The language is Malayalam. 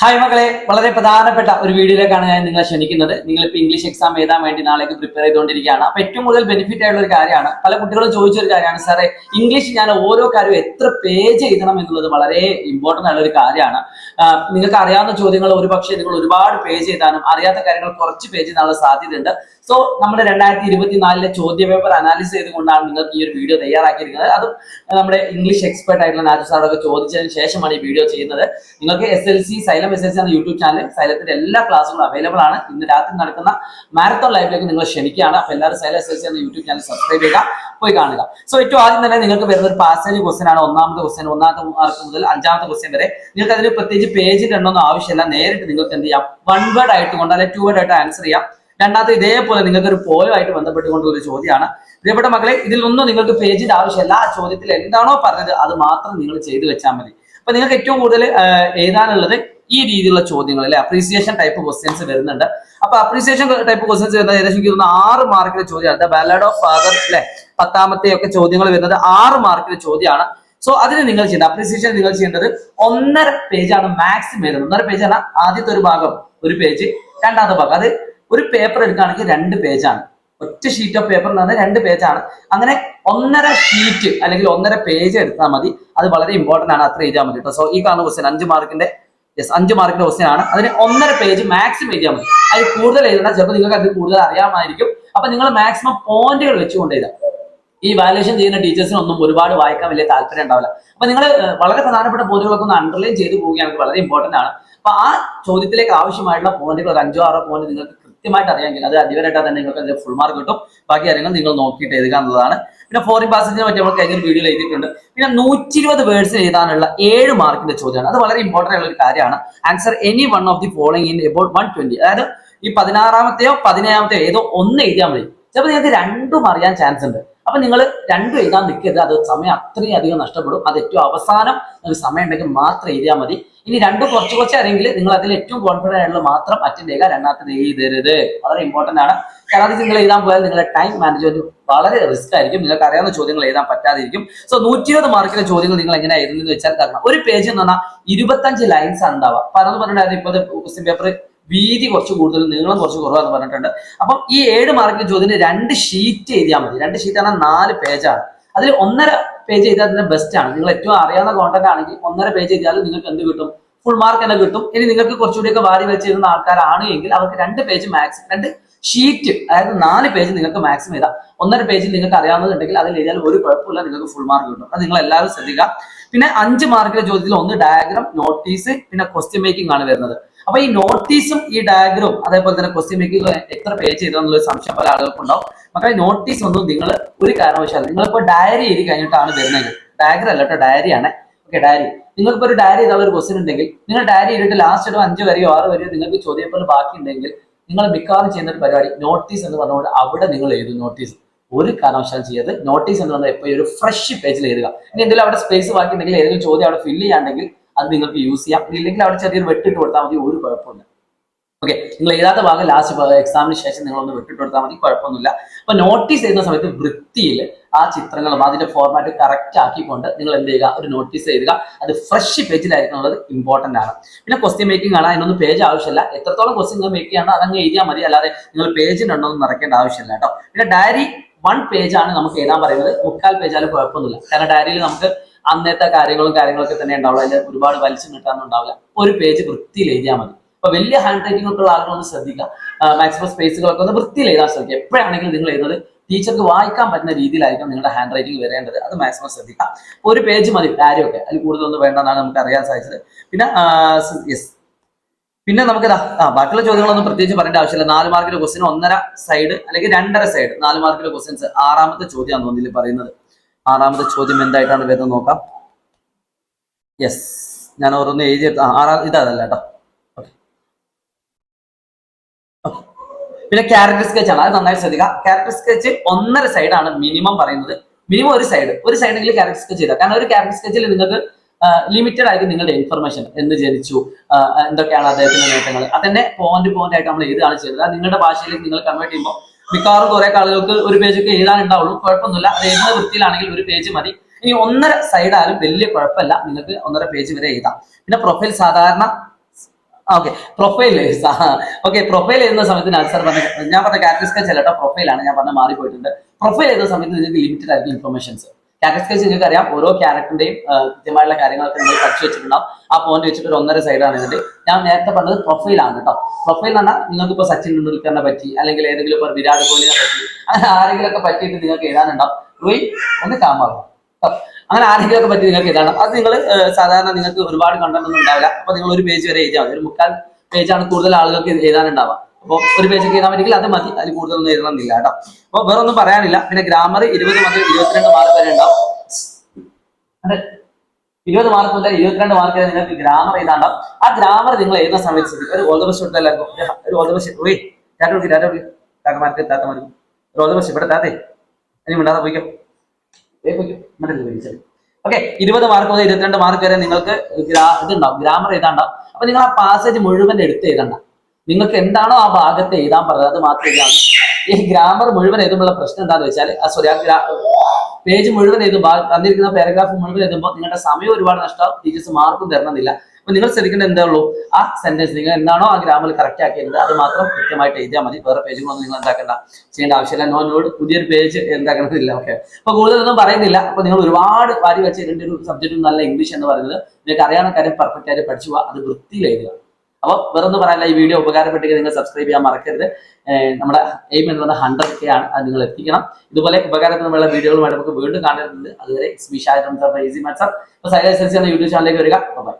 ഹായ് മക്കളെ വളരെ പ്രധാനപ്പെട്ട ഒരു വീഡിയോയിലേക്കാണ് ഞാൻ നിങ്ങളെ ക്ഷണിക്കുന്നത്. നിങ്ങൾ ഇപ്പോൾ ഇംഗ്ലീഷ് എക്സാം എഴുതാൻ വേണ്ടി നാളേക്ക് പ്രിപ്പയർ ചെയ്തുകൊണ്ടിരിക്കുകയാണ്. അപ്പൊ ഏറ്റവും കൂടുതൽ ബെനിഫിറ്റ് ആയിട്ടുള്ള ഒരു കാര്യമാണ് പല കുട്ടികളും ചോദിച്ച ഒരു കാര്യമാണ് സാറേ ഇംഗ്ലീഷ് ഞാൻ ഓരോ കാര്യവും എത്ര പേജ് എഴുതണം എന്നുള്ളത് വളരെ ഇമ്പോർട്ടന്റ് ആയിട്ടുള്ള ഒരു കാര്യമാണ്. നിങ്ങൾക്ക് അറിയാവുന്ന ചോദ്യങ്ങൾ ഒരു പക്ഷേ നിങ്ങൾ ഒരുപാട് പേജ് എഴുതാനും അറിയാത്ത കാര്യങ്ങൾ കുറച്ച് പേജ് എഴുതാനുള്ള സാധ്യതയുണ്ട്. സോ നമ്മുടെ രണ്ടായിരത്തി ഇരുപത്തിനാലിലെ ചോദ്യ പേപ്പർ അനാലിസ് ചെയ്തുകൊണ്ടാണ് നിങ്ങൾക്ക് ഈ ഒരു വീഡിയോ തയ്യാറാക്കിയിരിക്കുന്നത്. അതും നമ്മുടെ ഇംഗ്ലീഷ് എക്സ്പെർട്ട് ആയിട്ടുള്ള നാജു സാറൊക്കെ ചോദിച്ചതിന് ശേഷമാണ് ഈ വീഡിയോ ചെയ്യുന്നത്. നിങ്ങൾക്ക് S L C Xylem S L C എന്ന യൂട്യൂബ് ചാനൽ സൈലത്തിന്റെ എല്ലാ ക്ലാസ്സുകളും അവൈലബിൾ ആണ്. ഇന്ന് രാത്രി നടക്കുന്ന മാരത്തോൺ ലൈവിലേക്ക് നിങ്ങൾ ക്ഷണിക്കുകയാണ്. അപ്പൊ എല്ലാവരും സൈല എസ് എന്ന യൂട്യൂബ് ചാനൽ സബ്സ്ക്രൈബ് ചെയ്യുക പോയി കാണുക. സോ ഏറ്റവും ആദ്യം തന്നെ നിങ്ങൾക്ക് വരുന്ന ഒരു പാസേജ് ക്വസ്റ്റൻ ആണ്. ഒന്നാമത്തെ ക്വസ്റ്റൻ ഒന്നാമത്തെ മാർക്ക് മുതൽ അഞ്ചാമത്തെ ക്വസ്റ്റൻ വരെ. നിങ്ങൾക്ക് അതിന് പ്രത്യേകിച്ച് പേജിൽ എണ്ണൊന്നും ആവശ്യമില്ല. നേരിട്ട് നിങ്ങൾക്ക് എന്ത് ചെയ്യാം? വൺ വേർഡ് ആയിട്ട് കൊണ്ട് അല്ലെങ്കിൽ ടു വേർഡ് ആയിട്ട് ആൻസർ ചെയ്യാം. രണ്ടാമത്തെ ഇതേപോലെ നിങ്ങൾക്ക് ഒരു പോയുമായിട്ട് ബന്ധപ്പെട്ടുകൊണ്ടുള്ള ഒരു ചോദ്യമാണ്. പ്രിയപ്പെട്ട മക്കളെ ഇതിലൊന്നും നിങ്ങൾക്ക് പേജിന്റെ ആവശ്യമില്ല. ആ ചോദ്യത്തിൽ എന്താണോ പറഞ്ഞത് അത് മാത്രം നിങ്ങൾ ചെയ്തു വെച്ചാൽ മതി. അപ്പൊ നിങ്ങൾക്ക് ഏറ്റവും കൂടുതൽ എഴുതാനുള്ളത് ഈ രീതിയിലുള്ള ചോദ്യങ്ങൾ അല്ലെ? അപ്രീസിയേഷൻ ടൈപ്പ് ക്വസ്റ്റ്യൻസ് വരുന്നുണ്ട്. അപ്പൊ അപ്രീസിയേഷൻ ടൈപ്പ് ക്വസ്റ്റ്യൻസ് വരുന്നത് ഏകദേശം തോന്നുന്നു ആറ് മാർക്കിന്റെ ചോദ്യമാണ്. ദ ബാലഡ് ഓഫ് ഫാദർ അല്ലെ? പത്താമത്തെ ഒക്കെ ചോദ്യങ്ങൾ വരുന്നത് ആറ് മാർക്കിന്റെ ചോദ്യമാണ്. സോ അതിന് നിങ്ങൾ ചെയ്യേണ്ടത് അപ്രീസിയേഷൻ നിങ്ങൾ ചെയ്യേണ്ടത് ഒന്നര പേജാണ് മാക്സിമം വരുന്നത്. ഒന്നര പേജ് ആണ് ആദ്യത്തെ ഒരു ഭാഗം ഒരു പേജ് രണ്ടാമത്തെ ഭാഗം. അത് ഒരു പേപ്പർ എടുക്കുകയാണെങ്കിൽ രണ്ട് പേജാണ് ഒറ്റ ഷീറ്റ് ഓഫ് പേപ്പർ എന്ന് പറഞ്ഞാൽ രണ്ട് പേജാണ് അങ്ങനെ ഒന്നര ഷീറ്റ് അല്ലെങ്കിൽ ഒന്നര പേജ് എടുത്താൽ മതി. അത് വളരെ ഇമ്പോർട്ടന്റ് ആണ് അത്ര എഴുതാൻ മതി കേട്ടോ. സോ ഈ കാണുന്ന ക്വസ്റ്റ്യൻ അഞ്ച് മാർക്കിന്റെ യെസ് അഞ്ച് മാർക്കിന്റെ ക്വസ്റ്റ്യൻ ആണ്. അതിന് ഒന്നര പേജ് മാക്സിമം എഴുതിയാൽ മതി. അതിൽ കൂടുതൽ എഴുതണം ചിലപ്പോൾ നിങ്ങൾക്ക് അതിൽ കൂടുതൽ അറിയാമായിരിക്കും. അപ്പൊ നിങ്ങൾ മാക്സിമം പോയിന്റുകൾ വെച്ചുകൊണ്ട് എഴുതാം. ഈ വാല്യുവേഷൻ ചെയ്യുന്ന ടീച്ചേഴ്സിനൊന്നും ഒരുപാട് വായിക്കാൻ വലിയ താല്പര്യം ഉണ്ടാവില്ല. അപ്പൊ നിങ്ങൾ വളരെ പ്രധാനപ്പെട്ട പോയിന്റുകളൊക്കെ ഒന്ന് അണ്ടർലൈൻ ചെയ്ത് പോവുകയാണെങ്കിൽ വളരെ ഇമ്പോർട്ടന്റ് ആണ്. അപ്പൊ ആ ചോദ്യത്തിലേക്ക് ആവശ്യമായിട്ടുള്ള പോയിന്റുകൾ ഒരു അഞ്ചോ ആറോ പോയിന്റ് നിങ്ങൾക്ക് കൃത്യമായിട്ട് അറിയാമെങ്കിൽ അത് അധികമായിട്ടാൽ തന്നെ നിങ്ങൾക്ക് അതിൽ ഫുൾ മാർക്ക് കിട്ടും. ബാക്കി കാര്യങ്ങൾ നിങ്ങൾ നോക്കിയിട്ട് എഴുതുക എന്നുള്ളതാണ് പിന്നെ ഫോറിൻ പാസേജിനെ പറ്റി നമ്മൾ കഴിഞ്ഞ വീഡിയോയിൽ എഴുതിയിട്ടുണ്ട്. പിന്നെ നൂറ്റി ഇരുപത് വേർഡ്സ് എഴുതാനുള്ള ഏഴ് മാർക്കിന്റെ ചോദ്യമാണ്. അത് വളരെ ഇമ്പോർട്ടന്റ് ആയിട്ടുള്ള ഒരു കാര്യമാണ്. Answer any one of the following in about one twenty അതായത് ഈ പതിനാറാമത്തെയോ പതിനേഴാമത്തെയോ ഏതോ ഒന്ന് എഴുതിയാൽ മതി. ചിലപ്പോൾ നിങ്ങൾക്ക് രണ്ടും അറിയാൻ ചാൻസ് ഉണ്ട്. അപ്പൊ നിങ്ങൾ രണ്ടും എഴുതാൻ നിൽക്കരുത്. അത് സമയം അത്രയും അധികം നഷ്ടപ്പെടും. അത് ഏറ്റവും അവസാനം സമയം ഉണ്ടെങ്കിൽ മാത്രം എഴുതിയാൽ മതി. ഇനി രണ്ടും കുറച്ച് കുറച്ച് അറിയെങ്കിൽ നിങ്ങൾ അതിൽ ഏറ്റവും കോൺഫിഡന്റ് ആയിട്ടുള്ള മാത്രം അറ്റൻഡ് ചെയ്യുക. രണ്ടാമത്തെ എഴുതരുത് വളരെ ഇമ്പോർട്ടന്റ് ആണ്. കാരണം നിങ്ങൾ എഴുതാൻ പോയാൽ നിങ്ങളുടെ ടൈം മാനേജ്മെന്റ് വളരെ റിസ്ക് ആയിരിക്കും. നിങ്ങൾക്ക് അറിയാവുന്ന ചോദ്യങ്ങൾ എഴുതാൻ പറ്റാതിരിക്കും. സോ നൂറ്റി ഇരുപത് മാർക്കിലെ ചോദ്യങ്ങൾ നിങ്ങൾ എങ്ങനെ എഴുതുന്നത് വെച്ചാൽ കാരണം ഒരു പേജ് എന്ന് പറഞ്ഞാൽ ഇരുപത്തഞ്ച് ലൈൻസ് ഉണ്ടാവുക. പറഞ്ഞു പറഞ്ഞിട്ടുണ്ടായിരുന്നു. ഇപ്പോഴത്തെ ക്വസ്റ്റ്യൻ പേപ്പർ വീതി കുറച്ച് കൂടുതൽ നീളം കുറച്ച് കുറവാന്ന് പറഞ്ഞിട്ടുണ്ട്. അപ്പം ഈ ഏഴ് മാർക്കിന്റെ ചോദ്യത്തിന് രണ്ട് ഷീറ്റ് എഴുതിയാൽ മതി. രണ്ട് ഷീറ്റ് ആണ് നാല് പേജാണ് അതിൽ ഒന്നര പേജ് ചെയ്താൽ തന്നെ ബെസ്റ്റ് ആണ്. നിങ്ങൾ ഏറ്റവും അറിയാവുന്ന കോണ്ടന്റ് ആണെങ്കിൽ ഒന്നര പേജ് ചെയ്താൽ നിങ്ങൾക്ക് എന്ത് കിട്ടും? ഫുൾ മാർക്ക് തന്നെ കിട്ടും. ഇനി നിങ്ങൾക്ക് കുറച്ചുകൂടിയൊക്കെ വാരി വെച്ചിരുന്ന ആൾക്കാരാണ് എങ്കിൽ അവർക്ക് രണ്ട് പേജ് മാക്സിമം രണ്ട് ഷീറ്റ് അതായത് നാല് പേജ് നിങ്ങൾക്ക് മാക്സിമം എഴുതാം. ഒന്നര പേജിൽ നിങ്ങൾക്ക് അറിയാവുന്നതുണ്ടെങ്കിൽ അതിൽ എഴുതിയാൽ ഒരു കുഴപ്പമില്ല നിങ്ങൾക്ക് ഫുൾ മാർക്ക് കിട്ടും. അത് നിങ്ങൾ എല്ലാവരും ശ്രദ്ധിക്കുക. പിന്നെ അഞ്ച് മാർക്കിന്റെ ചോദ്യത്തിൽ ഒന്ന് ഡയഗ്രാം നോട്ടീസ് പിന്നെ ക്വസ്റ്റ്യൻ മേക്കിംഗ് ആണ് വരുന്നത്. അപ്പൊ ഈ നോട്ടീസും ഈ ഡയഗ്രാം അതേപോലെ തന്നെ ക്വസ്റ്റ്യൻ മേക്കിംഗ് എത്ര പേജ് ചെയ്തെന്നുള്ള സംശയം പല ആളുകൾക്കുണ്ടാവും. മക്കളെ നോട്ടീസ് ഒന്നും നിങ്ങൾ ഒരു കാരണവശാലും നിങ്ങളിപ്പോ ഡയറി എഴുതി കഴിഞ്ഞിട്ടാണ് വരുന്നത്. ഡയഗ്രം അല്ല കേട്ടോ ഡയറിയാണ് ഓക്കെ ഡയറി നിങ്ങൾക്ക് ഒരു ഡയറി ചെയ്താൽ ഒരു ക്വസ്റ്റ്യൻ ഉണ്ടെങ്കിൽ നിങ്ങൾ ഡയറി എഴുതിയിട്ട് ലാസ്റ്റ് ഒരു അഞ്ച് വരെയോ ആറ് വരെയോ നിങ്ങൾക്ക് ചോദ്യപ്പോൾ ബാക്കി ഉണ്ടെങ്കിൽ നിങ്ങൾ മിക്കവാറും ചെയ്യുന്ന ഒരു പരിപാടി നോട്ടീസ് എന്ന് പറഞ്ഞുകൊണ്ട് അവിടെ നിങ്ങൾ എഴുതും നോട്ടീസ് ഒരു കാരണവശാലും ചെയ്യരുത് നോട്ടീസ് എന്ന് പറഞ്ഞാൽ എപ്പോഴും ഒരു ഫ്രഷ് പേജിൽ എഴുതുക. ഇനി എന്തെങ്കിലും അവിടെ സ്പേസ് ബാക്കി ഉണ്ടെങ്കിൽ ഏതെങ്കിലും ചോദ്യം അവിടെ ഫില്ല് ചെയ്യാണ്ടെങ്കിൽ അത് നിങ്ങൾക്ക് യൂസ് ചെയ്യാം. ഇല്ലെങ്കിൽ അവിടെ ചെറിയൊരു വെട്ടിട്ട് കൊടുത്താൽ മതി ഒരു കുഴപ്പമില്ല. ഓക്കെ നിങ്ങൾ എഴുതാത്ത ഭാഗം ലാസ്റ്റ് എക്സാമിന് ശേഷം നിങ്ങളൊന്ന് വിട്ടിട്ട് കൊടുത്താൽ മതി കുഴപ്പമൊന്നുമില്ല. അപ്പൊ നോട്ടീസ് എഴുതുന്ന സമയത്ത് വൃത്തിയിൽ ആ ചിത്രങ്ങളും അതിന്റെ ഫോർമാറ്റ് കറക്റ്റ് ആക്കിക്കൊണ്ട് നിങ്ങൾ എന്ത് ചെയ്യുക? ഒരു നോട്ടീസ് ചെയ്യുക അത് ഫ്രഷ് പേജിലായിരിക്കും എന്നുള്ളത് ഇമ്പോർട്ടന്റ് ആണ്. പിന്നെ ക്വസ്റ്റ്യൻ മേക്കിംഗ് ആണ്. അതിനൊന്നും പേജ് ആവശ്യമില്ല. എത്രത്തോളം ക്വസ്റ്റ്യൻ നിങ്ങൾ മേക്ക് ചെയ്യണം അതങ്ങ് എഴുതിയാൽ മതി. അല്ലാതെ നിങ്ങൾ പേജിനുണ്ടോന്നും നിറയ്ക്കേണ്ട ആവശ്യമില്ല കേട്ടോ. പിന്നെ ഡയറി വൺ പേജ് ആണ് നമുക്ക് എഴുതാൻ പറയുന്നത്. മുക്കാൽ പേജാലും കുഴപ്പമൊന്നുമില്ല. കാരണം ഡയറിയിൽ നമുക്ക് അന്നത്തെ കാര്യങ്ങളും കാര്യങ്ങളൊക്കെ തന്നെ ഉണ്ടാവുള്ളൂ. അതിൽ ഒരുപാട് വലിച്ചു കിട്ടാനൊന്നും ഉണ്ടാവില്ല. ഒരു പേജ് വൃത്തിയിൽ എഴുതിയാൽ മതി. അപ്പൊ വലിയ ഹാൻഡ് റൈറ്റിംഗ് ഒക്കെ ഉള്ള ആളുകളൊന്ന് ശ്രദ്ധിക്കുക. മാക്സിമം സ്പേസുകളൊക്കെ ഒന്ന് വൃത്തിയിൽ എഴുതാൻ ശ്രമിക്കുക എപ്പോഴാണെങ്കിലും നിങ്ങൾ എഴുതുന്നത് ടീച്ചർക്ക് വായിക്കാൻ പറ്റുന്ന രീതിയിലായിരിക്കും നിങ്ങളുടെ ഹാൻഡ് റൈറ്റിംഗ് വരേണ്ടത്. അത് മാക്സിമം ശ്രദ്ധിക്കുക. ഒരു പേജ് മതി ഒക്കെ അതിൽ കൂടുതലൊന്നും വേണ്ടെന്നാണ് നമുക്ക് അറിയാൻ സാധിച്ചത്. പിന്നെ യെസ് പിന്നെ നമുക്ക് ബാക്കിയുള്ള ചോദ്യങ്ങളൊന്നും പ്രത്യേകിച്ച് പറയേണ്ട ആവശ്യമില്ല. നാല് മാർക്കിന്റെ ക്വസ്റ്റ്യൻ ഒന്നര സൈഡ് അല്ലെങ്കിൽ രണ്ടര സൈഡ് നാല് മാർക്കിന്റെ ക്വസ്റ്റ്യൻസ് ആറാമത്തെ ചോദ്യമാണ് തോന്നിയില്ല പറയുന്നത്. ആറാമത്തെ ചോദ്യം എന്തായിട്ടാണ് വരുന്നത് നോക്കാം. യെസ് ഞാൻ ഓരോന്ന് എഴുതി ആറാം ഇതല്ല കേട്ടോ ഓക്കെ പിന്നെ ക്യാരക്ടർ സ്കെച്ച് ആണ് അത് നന്നായി ശ്രദ്ധിക്കുക. ക്യാരക്ടർ സ്കെച്ച് ഒന്നര സൈഡാണ് മിനിമം പറയുന്നത്. മിനിമം ഒരു സൈഡ് ഒരു സൈഡെങ്കിലും ക്യാരക്ടർ സ്കെച്ച് ചെയ്താൽ കാരണം ഒരു ക്യാരക്ടർ സ്കെച്ചിൽ നിങ്ങൾക്ക് ലിമിറ്റഡ് ആയിരിക്കും നിങ്ങളുടെ ഇൻഫർമേഷൻ എന്ന് ജനിച്ചു എന്തൊക്കെയാണ് അദ്ദേഹത്തിന്റെ നേട്ടങ്ങൾ അതന്നെ പോയിന്റ് പോയിന്റ് ആയിട്ട് നമ്മൾ എഴുതുകയാണ് ചെയ്തത് നിങ്ങളുടെ ഭാഷയിലേക്ക് നിങ്ങൾ കൺവേർട്ട് ചെയ്യുമ്പോൾ മിക്കവാറും കുറെ ആളുകൾക്ക് ഒരു പേജ് പേജൊക്കെ എഴുതാനുണ്ടാവുള്ളൂ. കുഴപ്പമൊന്നുമില്ല. അത് എഴുതുന്ന വൃത്തിയിലാണെങ്കിൽ ഒരു പേജ് മതി. ഇനി ഒന്നര സൈഡായാലും വലിയ കുഴപ്പമില്ല. നിങ്ങൾക്ക് ഒന്നര പേജ് വരെ എഴുതാം. പിന്നെ പ്രൊഫൈൽ സാധാരണ ഓക്കെ പ്രൊഫൈൽ ഓക്കെ പ്രൊഫൈൽ എഴുതുന്ന സമയത്ത് ഞാൻ സാർ പറഞ്ഞ ഞാൻ പറഞ്ഞ കാറ്റസ് അല്ല കേട്ടോ പ്രൊഫൈലാണ് ഞാൻ പറഞ്ഞ മാറിപ്പോയിട്ടുണ്ട്. പ്രൊഫൈൽ എഴുതുന്ന സമയത്ത് നിങ്ങൾക്ക് ലിമിറ്റഡ് ആയിരിക്കും ഇൻഫർമേഷൻസ് കാറ്റഗറിസ്കച്ച് നിങ്ങൾക്ക് അറിയാം ഓരോ ക്യാരക്ടറിന്റെയും കൃത്യമായിട്ടുള്ള കാര്യങ്ങളൊക്കെ നിങ്ങൾ പഠിച്ചു വെച്ചിട്ടുണ്ടാവും. ആ പോയിന്റ് വെച്ചിട്ട് ഒരു ഒന്നര സൈഡാണ് ഇതിന്റെ ഞാൻ നേരത്തെ പറഞ്ഞത് പ്രൊഫൈലാണ് കേട്ടോ. പ്രൊഫൈൽ എന്ന് പറഞ്ഞാൽ നിങ്ങൾക്ക് ഇപ്പോൾ സച്ചിൻ ടെണ്ടുൽക്കറിനെ പറ്റി അല്ലെങ്കിൽ ഏതെങ്കിലും ഇപ്പോൾ വിരാട് കോഹ്ലിനെ പറ്റി അങ്ങനെ ആരെങ്കിലും ഒക്കെ പറ്റിയിട്ട് നിങ്ങൾക്ക് എഴുതാനുണ്ടാവും. റോയി ഒന്ന് കാമാകും അങ്ങനെ ആരെങ്കിലും ഒക്കെ പറ്റി നിങ്ങൾക്ക് ഇതാണ്. അത് നിങ്ങൾ സാധാരണ നിങ്ങൾക്ക് ഒരുപാട് കണ്ടന്റ് ഒന്നും ഉണ്ടാവില്ല. അപ്പൊ നിങ്ങൾ ഒരു പേജ് വരെ എഴുതിയാൽ ഒരു മുക്കാൽ പേജാണ് കൂടുതൽ ആളുകൾക്ക് എഴുതാനുണ്ടാവുക. അപ്പോൾ ഒരു പേജ് ഒക്കെ എഴുതാൻ പറ്റില്ല അത് മതി. അതിൽ കൂടുതലൊന്നും എഴുതണമെന്നില്ല കേട്ടോ. അപ്പോൾ വേറെ ഒന്നും പറയാനില്ല. പിന്നെ ഗ്രാമർ ഇരുപത് മുതൽ ഇരുപത്തിരണ്ട് മാർക്ക് വരെ ഉണ്ടാവും. ഇരുപത് മാർക്ക് മുതൽ ഇരുപത്തിരണ്ട് മാർക്ക് വരെ നിങ്ങൾക്ക് ഗ്രാമർ എഴുതാണ്ടാവും ആ ഗ്രാമർ നിങ്ങൾ എഴുതുന്ന സമയത്ത് ഒരു ബെസ്റ്റ് എല്ലാവർക്കും. ഒരു ഓൾ ടാറ്റ വിളിക്കും ടാറ്റ താത്തമാർക്ക്. ഒരു ഇവിടെ താത്തേ. ഇനി മിണ്ടാതെ പോയിക്കോ. ഓക്കെ ഇരുപത് മാർക്ക് മുതൽ ഇരുപത്തിരണ്ട് മാർക്ക് വരെ നിങ്ങൾക്ക് ഇതുണ്ടാവും ഗ്രാമർ എഴുതാണ്ടാവും. അപ്പൊ നിങ്ങൾ ആ പാസേജ് മുഴുവൻ എടുത്ത് എഴുതണ്ട. നിങ്ങൾക്ക് എന്താണോ ആ ഭാഗത്ത് എഴുതാൻ പറഞ്ഞത് മാത്രം എഴുതാം ഈ ഗ്രാമർ മുഴുവൻ എഴുതുമ്പോൾ പ്രശ്നം എന്താണെന്ന് വെച്ചാൽ സോറി ആ പേജ് മുഴുവൻ എഴുതുമ്പോൾ തന്നിരിക്കുന്ന പാരഗ്രാഫ് മുഴുവൻ എഴുതുമ്പോൾ നിങ്ങളുടെ സമയം ഒരുപാട് നഷ്ടമാവും ടീച്ചേഴ്സ് മാർക്കും തരണമെന്നില്ല. അപ്പൊ നിങ്ങൾ ശ്രദ്ധിക്കേണ്ട എന്താ ഉള്ളൂ? ആ സെന്റൻസ് നിങ്ങൾ എന്താണോ ആ ഗ്രാമർ കറക്റ്റ് ആക്കിയത് അത് മാത്രം കൃത്യമായിട്ട് എഴുതിയാൽ മതി. വേറെ പേജുകളൊന്നും നിങ്ങൾ എന്താക്കണ്ട. ചെയ്യേണ്ട ആവശ്യമില്ല. നോ നോട് പുതിയൊരു പേജ് എന്താക്കണമെന്നില്ല. ഓക്കെ അപ്പൊ കൂടുതലൊന്നും പറയുന്നില്ല. അപ്പൊ നിങ്ങൾ ഒരുപാട് വാരി വെച്ച് രണ്ട് ഒരു സബ്ജക്റ്റും നല്ല ഇംഗ്ലീഷ് എന്ന് പറയുന്നത് നിങ്ങൾക്ക് അറിയാവുന്ന കാര്യം പെർഫെക്റ്റ് ആയിട്ട് പഠിച്ചു അത് വൃത്തിയിൽ എഴുതുക. അപ്പോൾ വേറെ ഒന്നും പറയാനില്ല. ഈ വീഡിയോ ഉപകാരപ്പെട്ടെങ്കിൽ നിങ്ങൾ സബ്സ്ക്രൈബ് ചെയ്യാൻ മറക്കരുത്. നമ്മുടെ എയിം എന്ന് പറയുന്നത് ഹൺഡ്രഡ് കെ ആണ്. അത് നിങ്ങൾ എത്തിക്കണം. ഇതുപോലെ ഉപകാരപ്രദമുള്ള വീഡിയോകളുമായിട്ട് നമുക്ക് വീണ്ടും കാണുന്നുണ്ട് അതുവരെ ഈസി മാത്സർ അപ്പോൾ സൈലൻസ് എന്ന യൂട്യൂബ് ചാനലിലേക്ക് വരിക. ബൈ